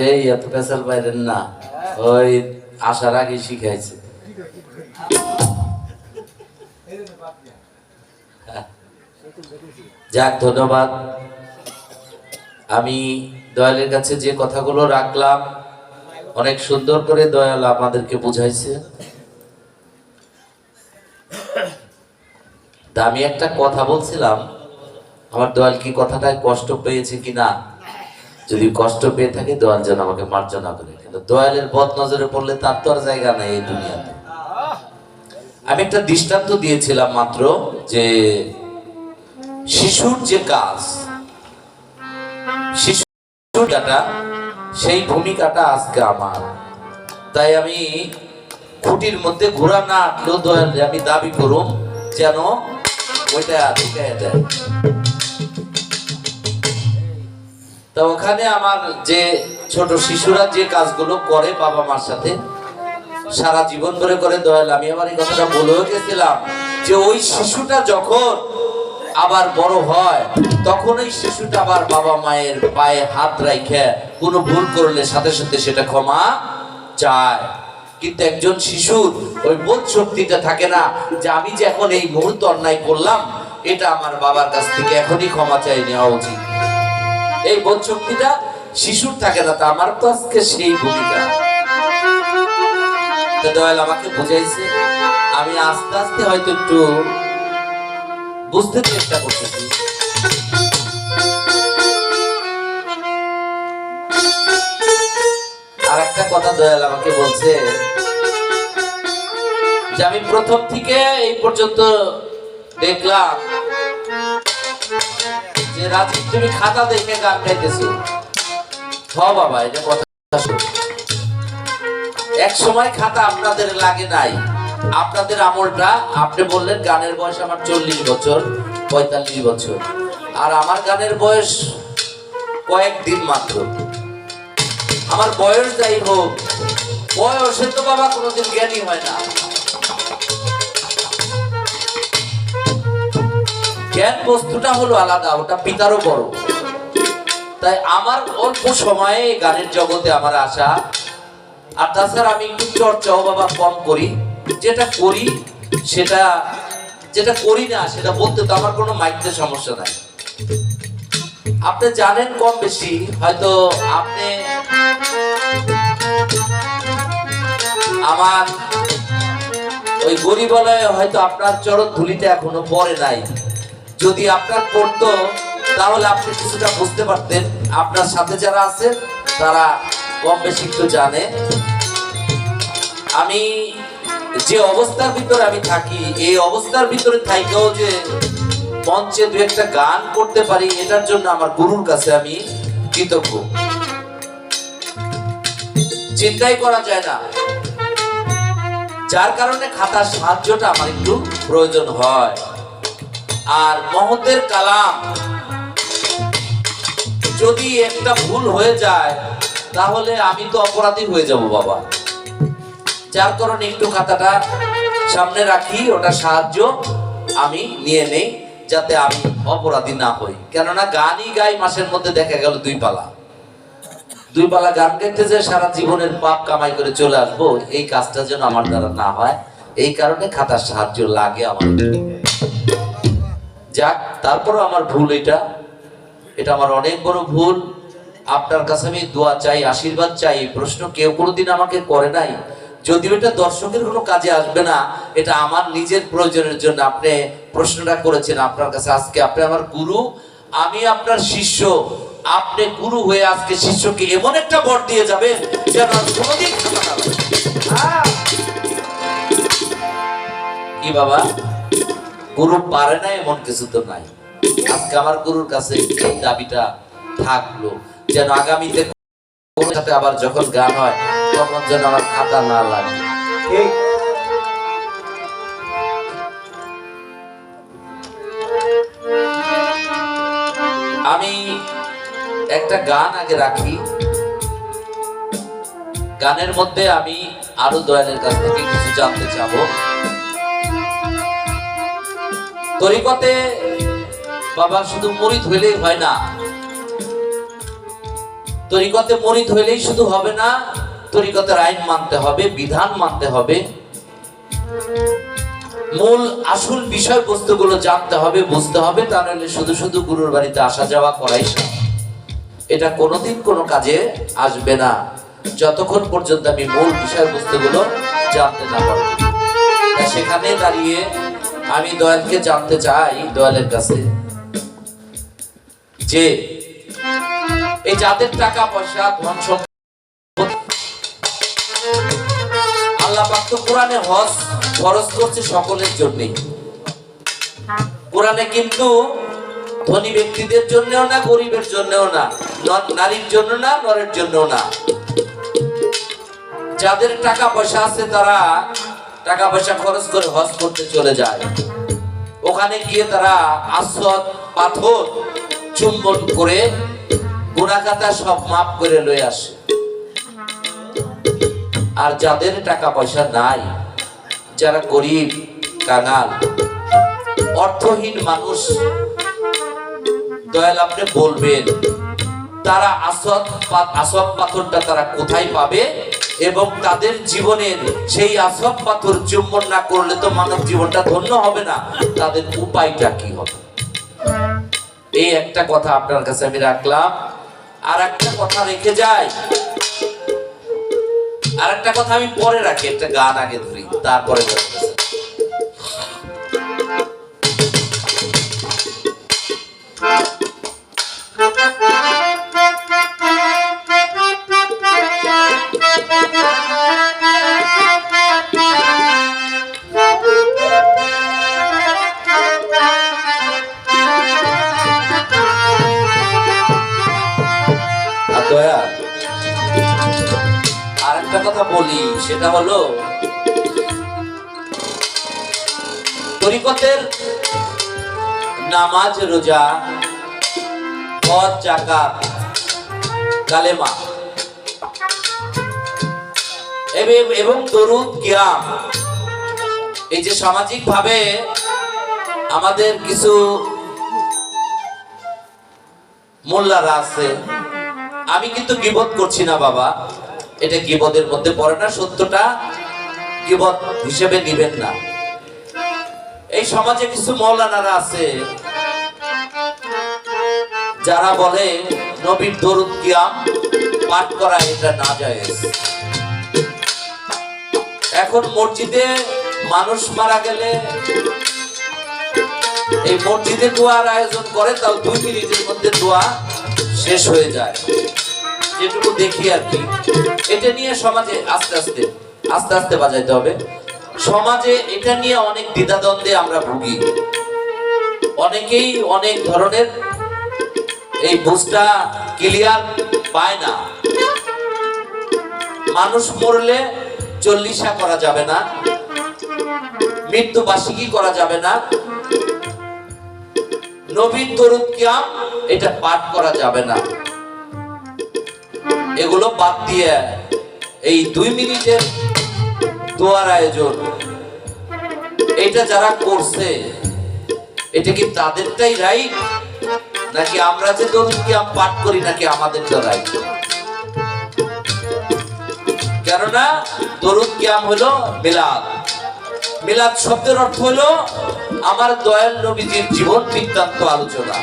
এই, এত পেশাল বাইরেন না। ওই আসার আগে শিখাইছে। যাক, ধন্যবাদ। আমি দয়ালের কাছে যে কথাগুলো রাখলাম, অনেক সুন্দর করে দয়াল আমাদেরকে বুঝাইছে। তা আমি একটা কথা বলছিলাম আমার দয়াল কি কথাটায় কষ্ট পেয়েছে কিনা? যদি কষ্ট পেয়ে থাকে, দয়াল যেন আমাকে মার্জনা করে। কিন্তু দয়ালের বদ নজরে পড়লে তার তো আর জায়গা নেই এই দুনিয়াতে। আমি একটা দৃষ্টান্ত দিয়েছিলাম মাত্র যে শিশুর যে কাজ শিশুটা সেই ভূমিকাটা আজকে আমার। তাই আমি খুঁটির মধ্যে ঘোরা না আটলেও দয়াল, আমি দাবি করুম যেন ওইটা তো ওখানে আমার যে ছোট শিশুরা যে কাজগুলো করে বাবা মার সাথে, সারা জীবন ধরে করে, দয়াল, আমি আমার এই কথাটা বলেও গেছিলাম যে ওই শিশুটা যখন আবার বড় হয়, তখন ওই শিশুটা আবার বাবা মায়ের পায়ে হাত রাইখে, কোনো ভুল করলে সাথে সাথে সেটা ক্ষমা চায়। কিন্তু একজন শিশুর ওই বোধ শক্তিটা থাকে না যে আমি যে এখন এই মুহূর্তে অন্যায় করলাম, এটা আমার বাবার কাছ থেকে এখনই ক্ষমা চাই নেওয়া উচিত। এই বোধ শক্তিটা শিশুর থাকে না, তা আমার তো আজকে সেই ভূমিকা। দয়াল আমাকে বুঝাইছে, আমি আস্তে আস্তে হয়তো একটু বুঝতে চেষ্টা করতেছি। একটা কথা দয়াল আমাকে বলছে যে আমি প্রথম থেকে এই পর্যন্ত দেখলাম যে রাজীব, তুমি খাতা দেখে গান গাইতেছো। হ বাবা, এটা কথা এক সময় খাতা আপনাদের লাগে নাই। আপনাদের আমলটা, আপনি বললেন গানের বয়স আমার চল্লিশ বছর, পঁয়তাল্লিশ বছর। আর আমার গানের বয়স কয়েকদিন মাত্র। আমার বয়স যাই হোক, বয়সে তো বাবা কোনোদিন জ্ঞানী হয় না। জ্ঞান বস্তুটা হলো আলাদা, ওটা পিতারও বড়। তাই আমার অল্প সময়ে গানের জগতে আমার আশা আর তাছাড়া আমি একটু চর্চাও বাবা কম করি। যেটা করি, সেটা যেটা করি না, সেটা বলতে তো আমার কোনো মাইকতে সমস্যা নাই। আপনি জানেন কম বেশি, হয়তো আপনি আমার ওই গরিবলয়ে হয়তো আপনার চরণ ধুলিটা এখনও পড়ে নাই। যদি আপনার পড়তো, তাহলে আপনি কিছুটা বুঝতে পারতেন, আপনার সাথে যারা আছে তারা কম বেশি একটু জানে। আমি যে অবস্থার ভিতরে আমি থাকি, এই অবস্থার ভিতরে থাইকেও যে মঞ্চে দু একটা গান করতে পারি, এটার জন্য আমার গুরুর কাছে আমি কৃতজ্ঞ। চিন্তাই করা যায় না। যার কারণে খাতার সাহায্যটা আমার একটু প্রয়োজন হয়। আর মহতের কালাম, যদি একটা ভুল হয়ে যায়, তাহলে আমি তো অপরাধী হয়ে যাব বাবা। যার কারণে একটু খাতাটা সামনে রাখি ওটা সাহায্য আমি নিয়ে নেই। যাতে আমি অপরাধী না হই। কেননা গানই গাই মাসের মধ্যে দেখা গেল দুই পালা। দুই পালা গান গাইতে যে সারা জীবনের পাপ কামাই করে চলে আসব, এই কাজটা যেন আমার দ্বারা না হয়, এই কারণে খাতার সাহায্য লাগে আমার। যাক, তারপরও আমার ভুল এটা। এটা আমার অনেক বড় ভুল। আপনার কাছে আমি দোয়া চাই, আশীর্বাদ চাই প্রশ্ন কেউ কোনোদিন আমাকে করে নাই। যদিও এটা দর্শকের কোনো কাজে আসবে না, এটা আমার নিজের প্রয়োজনের জন্য আপনি প্রশ্নটা করেছেন আপনার কাছে আজকে আপনি আমার গুরু, আমি আপনার শিষ্য, আপনি গুরু হয়ে আজকে শিষ্যকে এমন একটা বর দিয়ে যাবেন। হ্যাঁ। কি বাবা গুরু পারে না এমন কিছু তো নাই আজকে আমার গুরুর কাছে দাবিটা থাকল, যেন আগামীতে আবার যখন গান হয় তখন যেন আমার খাতা না লাগে। ঠিক আমি একটা গান আগে রাখি। গানের মধ্যে আমি আরও দয়ালের কাছ থেকে কিছু জানতে চাবো। তরিকতে বাবা শুধু মরিদ হইলেই হয় না। তরিকতে মরিদ হইলেই শুধু হবে না তরিকতের আইন মানতে হবে, বিধান মানতে হবে। মূল আসল বিষয়বস্তুগুলো জানতে হবে, বুঝতে হবে, তা নাহলে শুধু শুধু গুরুর বাড়িতে আসা যাওয়া করাই এটা কোনোদিন কোনো কাজে আসবে না, যতক্ষণ পর্যন্ত আমি মূল বিষয়বস্তুগুলো জানতে না পারব। সেখানে দাঁড়িয়ে আমি দয়ালকে জানতে চাই, দয়ালের কাছে, যে এই যাদের টাকা পয়সা ধন আল্লাহ পাক তো কোরআনে হজ ফরজ করছে সকলের জন্যই। কোরআনে কিন্তু ধনী ব্যক্তিদের জন্যও না গরিবের জন্যও না নারীর জন্য না নরের জন্যও না। যাদের টাকা পয়সা আছে তারা টাকা পয়সা খরচ করে হজ করতে চলে যায়। ওখানে গিয়ে তারা আসত পাথর চুম্বন করে গুণাখাতা সব মাপ করে লয়ে আসে। আর যাদের টাকা পয়সা নাই, যারা গরিব, কাঙাল, অর্থহীন মানুষ, দয়াল আপনি বলবেন, তারা আসত আসব পাথরটা তারা কোথায় পাবে? এবং তাদের জীবনের সেই আসব পাথর চুম্বন না করলে তো মানব জীবনটা ধন্য হবে না। তাদের উপায়টা কি হবে? এই একটা কথা আপনার কাছে আমি রাখলাম। আর একটা কথা রেখে যাই। একটা কথা আমি পরে রাখি একটা গান আগে ধরি তারপরে বলতেছি। সেটা হলো তরিকতের নামাজ, রোজা, হজ, জাকাত, কালেমা। এবং- দরুদ কিয়াম এই যে সামাজিক ভাবে আমাদের কিছু মোল্লারা আছে, আমি কিন্তু বিপদ করছি না বাবা। এটা গিবদের মধ্যে পড়ে না, সত্যটা গিবত হিসেবে নিবেন না। এই সমাজে কিছু মৌলানারা আছে, যারা বলে, নবীর দরুদ কিয়াম পাঠ করা এটা না যায় এখন মসজিদে মানুষ মারা গেলে, এই মসজিদে দোয়ার আয়োজন করে, তাও দুই মিনিটের মধ্যে দোয়া শেষ হয়ে যায়। যেটুকু দেখি আর কি। এটা নিয়ে সমাজে আস্তে আস্তে আস্তে আস্তে বাজাইতে হবে। সমাজে এটা নিয়ে অনেক দ্বিধাদ্বন্দ্বে আমরা ভুগি। অনেকেই অনেক ধরনের এই বুঝটা ক্লিয়ার পায় না। মানুষ মরলে চল্লিশা করা যাবে না। মৃত্যু বার্ষিকী করা যাবে না। নবীন দরুদ কিয়াম এটা পাঠ করা যাবে না। এগুলো বাদ দিয়ে এই দুই মিনিটের দোয়ার আয়োজন। এটা যারা করছে, এটা কি তাদেরটাই রাইট নাকি আমরা যে দরুদ পাঠ করি, নাকি আমাদেরটা রাইট কেননা দরুদ কিয়াম হলো মিলাদ। মিলাদ শব্দের অর্থ হলো আমার দয়াল নবীজির জীবন বৃত্তান্ত আলোচনা।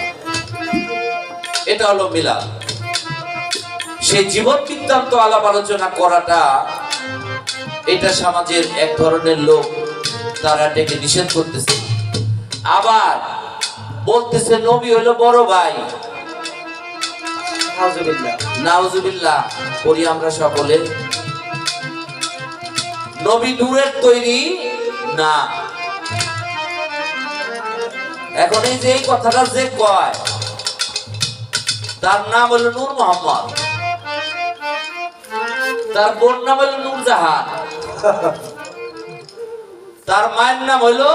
এটা হলো মিলাদ। সেই জীবন বৃত্তান্ত আলাপ আলোচনা করাটা এটা সমাজের এক ধরনের লোক তারা এটাকে নিষেধ করতেছে। আবার বলতেছে নবী হলো বড় ভাই। নাউজুবিল্লাহ। করি আমরা সকলে। নবী নূরের তৈরি না। এখন এই যে এই কথাটা যে কয় তার নাম হলো নূর মোহাম্মদ। তার বোন নাম হলো নূর জাহান তার মায়ের নাম হলো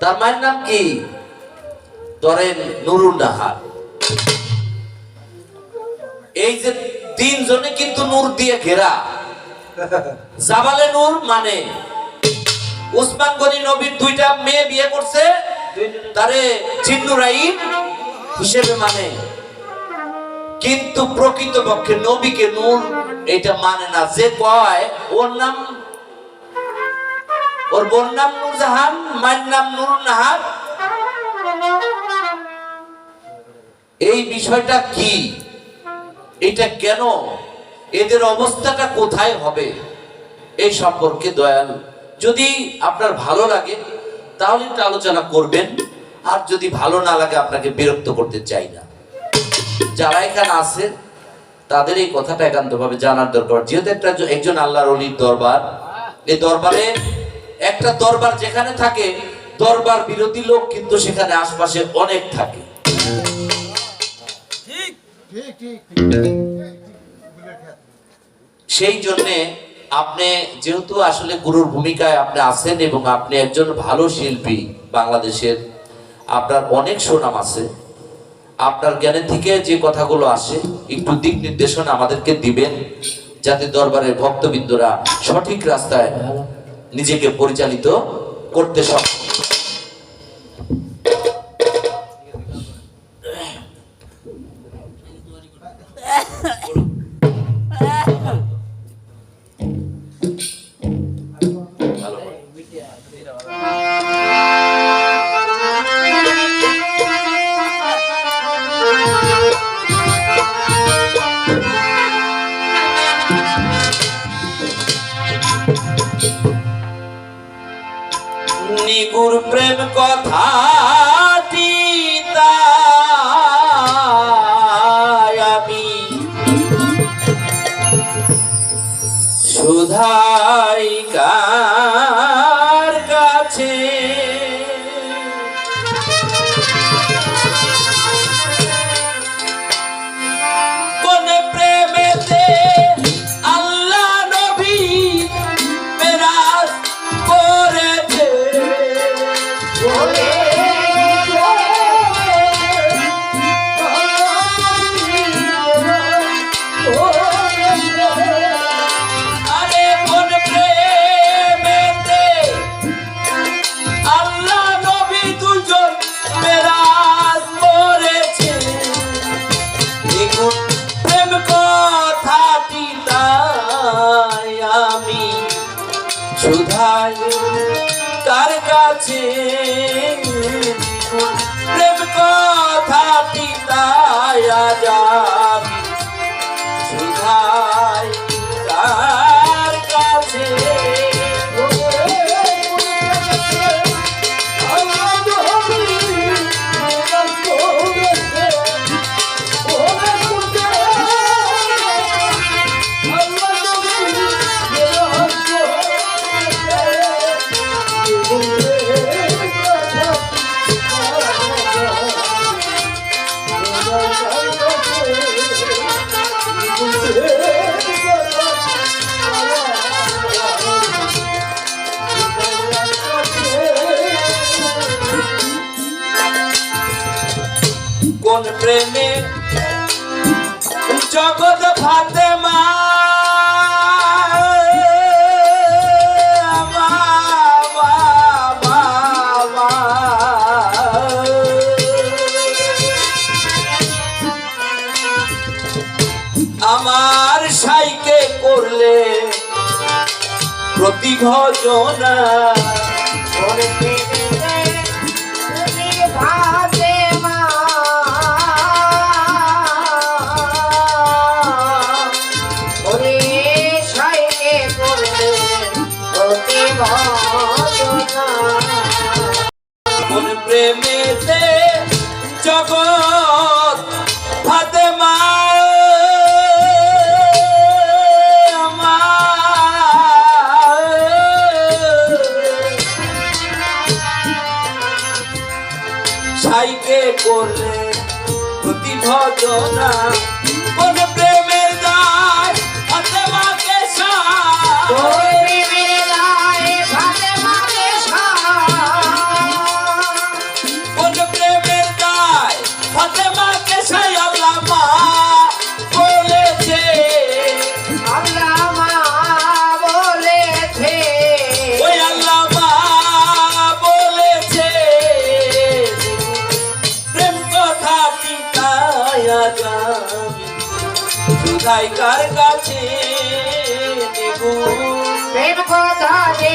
তার মায়ের নাম কি? ধরেন নুরুল নাহার এই যে তিনজনে কিন্তু নূর দিয়ে ঘেরা। জাবালে নূর মানে উসমান গনি নবীর দুইটা মেয়ে বিয়ে করছে তারে চিন্নুরাইন হিসেবে মানে। কিন্তু প্রকৃতপক্ষে নবীকে নূর এটা মানে না। যে কয়, ওর নাম? ওর বোন নাম নূরজাহান, মায়ের নাম নুর নাহার এই বিষয়টা কি? এটা কেন? এদের অবস্থাটা কোথায় হবে? এই সম্পর্কে দয়াল। যদি আপনার ভালো লাগে, তাহলে একটু আলোচনা করবেন। আর যদি ভালো না লাগে, আপনাকে বিরক্ত করতে চাই না। যারা এখানে আছে তাদের এই কথাটা একান্তভাবে জানার দরকার। যেহেতু একটা একজন আল্লাহর অলির দরবার এই দরবারে একটা দরবার যেখানে থাকে দরবার বিরোধী লোক কিন্তু সেখানে আশপাশে অনেক থাকে। সেই জন্যে আপনি যেহেতু আসলে গুরুর ভূমিকায় আপনি আছেন এবং আপনি একজন ভালো শিল্পী বাংলাদেশের আপনার অনেক সুনাম আছে। আপনার জ্ঞানের থেকে যে কথাগুলো আসে, একটু দিক নির্দেশন আমাদেরকে দিবেন, যাতে দরবারের ভক্তবৃন্দরা সঠিক রাস্তায় নিজেকে পরিচালিত করতে সক্ষম। নিগুর প্রেম কথাটি তাই আজ প্রেমে। জগৎ ভাতে মা আমার সাইকে করলে প্রতি ভজনা কোন প্রেমের দায় ফাতেমাকে সায় সুধাই কার কাছে নেব। প্রেম কথা যে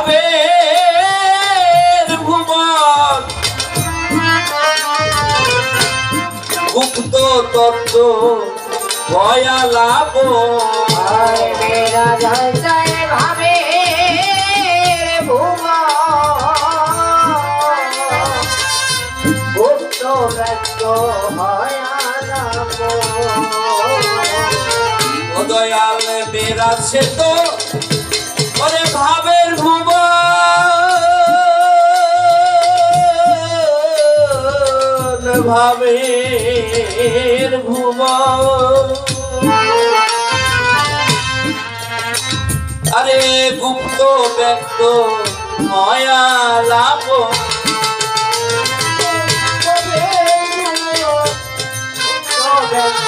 ভাবে ভুবন। গুপ্ত তত্ত্ব ভয়ালাপ ভাবে গুপ্ত হয় ও দয়াল মেরা সে তো ভাবের ভুবন ভাবের ভুবন। আরে গুপ্ত ব্যক্ত মায়া লাভ আরে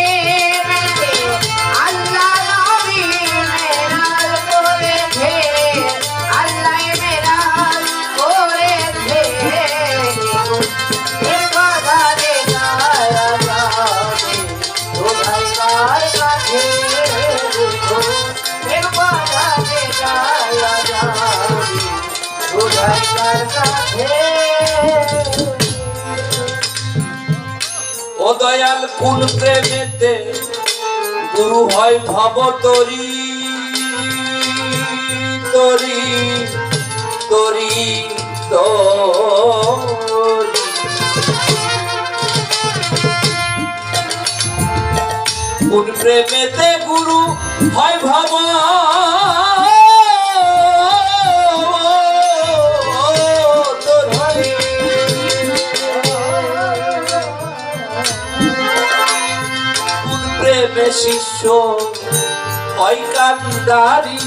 কোন প্রেমেতে গুরু হয় ভব তরি তরি তরি তরি। কোন প্রেমেতে গুরু হয় ভব হয় কান্দারি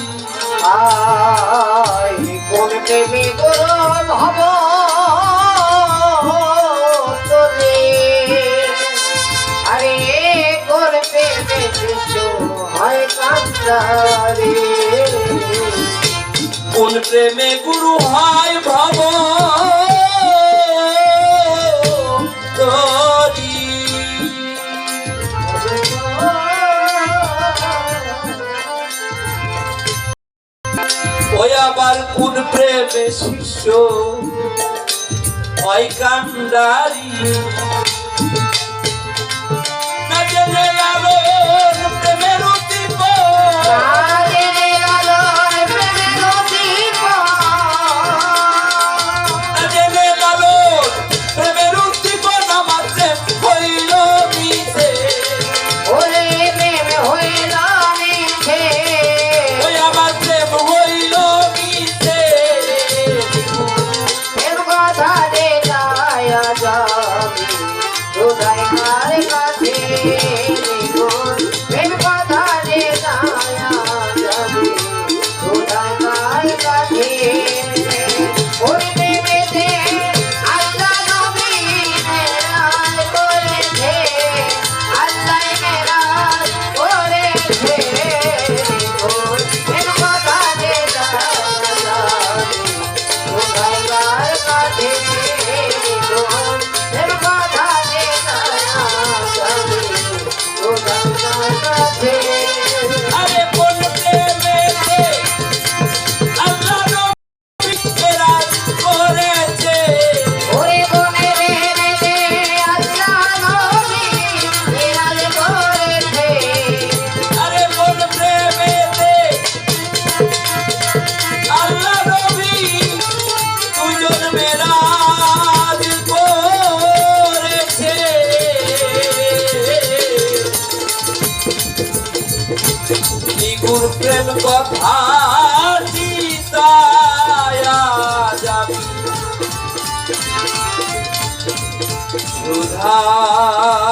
আই কোন প্রেমে গরম হব তোরে। আরে, কোন প্রেমে শিশু হয় কান্দারে কোন প্রেমে গুরু হয় ভব আবার কোন প্রেমে শিষ্য হয় কান্ডারি। লাগে প্রেম কথা যাবি সুধাই